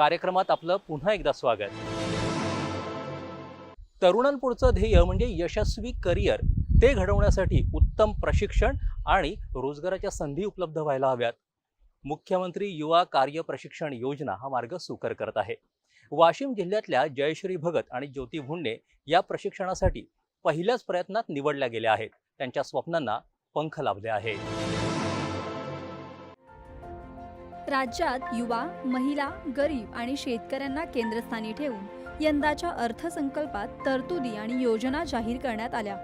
कार्यक्रमात आपलं पुन्हा एकदा स्वागत. तरुणांपुढचं ध्येय म्हणजे यशस्वी करिअर. ते घडवण्यासाठी उत्तम प्रशिक्षण आणि रोजगाराच्या संधी उपलब्ध व्हायला हव्यात. मुख्यमंत्री युवा कार्य प्रशिक्षण योजना हा मार्ग सुकर करत आहे. वाशिम जिल्ह्यातल्या जयश्री भगत आणि ज्योती भुंडे या प्रशिक्षणासाठी पहिल्याच प्रयत्नात निवडल्या गेल्या आहेत. त्यांच्या स्वप्नांना पंख लाभले आहेत. राज्यात युवा महिला गरीब आणि शेतकऱ्यांना केंद्रस्थानी ठेवून यंदाच्या अर्थसंकल्पात तरतुदी आणि योजना जाहीर करण्यात आल्या.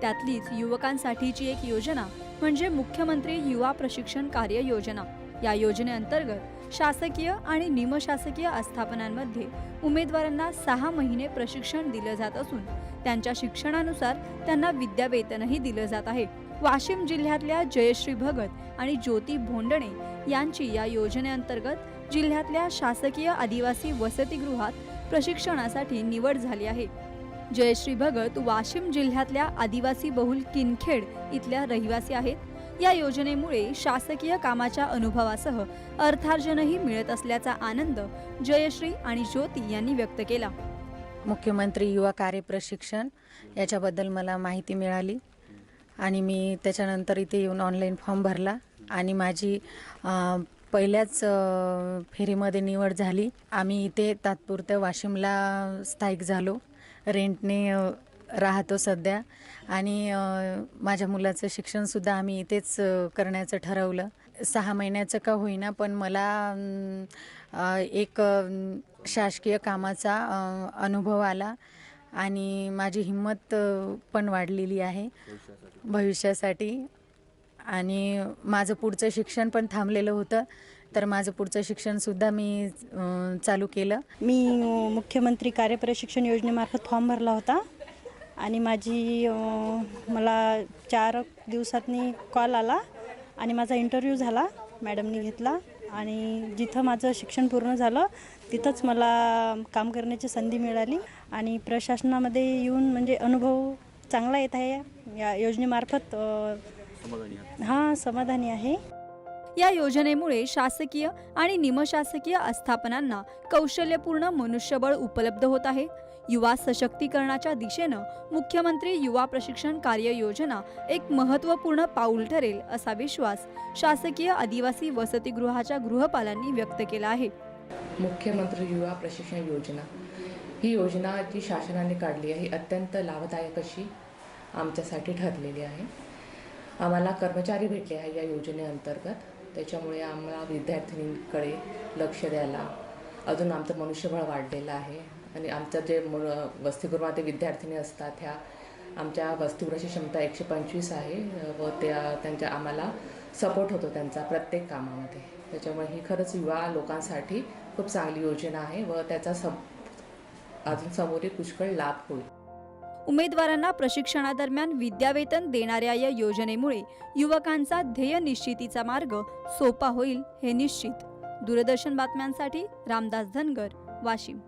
त्यातलीच युवकांसाठीची एक योजना म्हणजे मुख्यमंत्री युवा प्रशिक्षण कार्य योजना. या योजनेअंतर्गत शासकीय आणि निमशासकीय आस्थापनांमध्ये उमेदवारांना सहा महिने प्रशिक्षण दिलं जात असून त्यांच्या शिक्षणानुसार त्यांना विद्यावेतनही दिलं जात आहे. वाशिम जिल्ह्यातल्या जयश्री भगत आणि ज्योती भोंडणे यांची या योजनेअंतर्गत जिल्ह्यातल्या शासकीय आदिवासी वसतिगृहात प्रशिक्षणासाठी निवड झाली आहे. जयश्री भगत वाशिम जिल्ह्यातल्या आदिवासी बहुल किनखेड इथल्या रहिवासी आहेत. या योजनेमुळे शासकीय कामाच्या अनुभवासह अर्थार्जनही मिळत असल्याचा आनंद जयश्री आणि ज्योती यांनी व्यक्त केला. मुख्यमंत्री युवा कार्य प्रशिक्षण याच्याबद्दल मला माहिती मिळाली आणि मी त्याच्यानंतर इथे येऊन ऑनलाईन फॉर्म भरला आणि माझी पहिल्याच फेरीमध्ये निवड झाली. आम्ही इथे तात्पुरत्या वाशिमला स्थायिक झालो. रेंटने राहतो सध्या. आणि माझ्या मुलाचं शिक्षणसुद्धा आम्ही इथेच करण्याचं ठरवलं. सहा महिन्याचं का होईना पण मला एक शासकीय कामाचा अनुभव आला. आणि माझी हिंमत पण वाढलेली आहे भविष्यासाठी. आणि माझं पुढचं शिक्षण पण थांबलेलं होतं. तर माझं पुढचं शिक्षणसुद्धा मी चालू केलं. मी मुख्यमंत्री कार्यप्रशिक्षण योजनेमार्फत फॉर्म भरला होता. आणि माझी मला चार दिवसातनी कॉल आला आणि माझा इंटरव्ह्यू झाला मॅडमनी घेतला आणि जिथं माझं शिक्षण पूर्ण झालं तिथंच मला काम करण्याची संधी मिळाली आणि प्रशासनामध्ये येऊन म्हणजे अनुभव चांगला येत आहे. या योजनेमार्फत हां समाधानी आहे. या योजनेमुळे शासकीय आणि निमशासकीय आस्थापनांना कौशल्यपूर्ण मनुष्यबळ उपलब्ध होत आहे. युवा सशक्तीकरणाच्या दिशेनं मुख्यमंत्री युवा प्रशिक्षण कार्य योजना एक महत्त्वपूर्ण पाऊल ठरेल असा विश्वास शासकीय आदिवासी वसतिगृहाच्या गृहपालांनी व्यक्त केला आहे. मुख्यमंत्री युवा प्रशिक्षण योजना. ही योजना जी शासनाने काढली आहे ही अत्यंत लाभदायक अशी आमच्यासाठी ठरलेली आहे. आम्हाला कर्मचारी भेटले आहे या योजनेअंतर्गत. त्याच्यामुळे आम्हाला विद्यार्थिनींकडे लक्ष द्यायला अजून आमचं मनुष्यबळ वाढलेलं आहे. आणि आमचं जे मुळ वसतिगृहामध्ये विद्यार्थिनी असतात ह्या आमच्या वसतिगृहाची क्षमता एकशे पंचवीस आहे व त्या त्यांच्या आम्हाला सपोर्ट होतो त्यांचा प्रत्येक कामामध्ये. त्याच्यामुळे ही खरंच युवा लोकांसाठी खूप चांगली योजना आहे व त्याचा सम अजून समोरील पुष्कळ लाभ होईल. उमेदवारांना प्रशिक्षणादरम्यान विद्यावेतन देणाऱ्या या योजनेमुळे युवकांचा ध्येय निश्चितीचा मार्ग सोपा होईल हे निश्चित. दूरदर्शन बातम्यांसाठी रामदास धनगर वाशिम.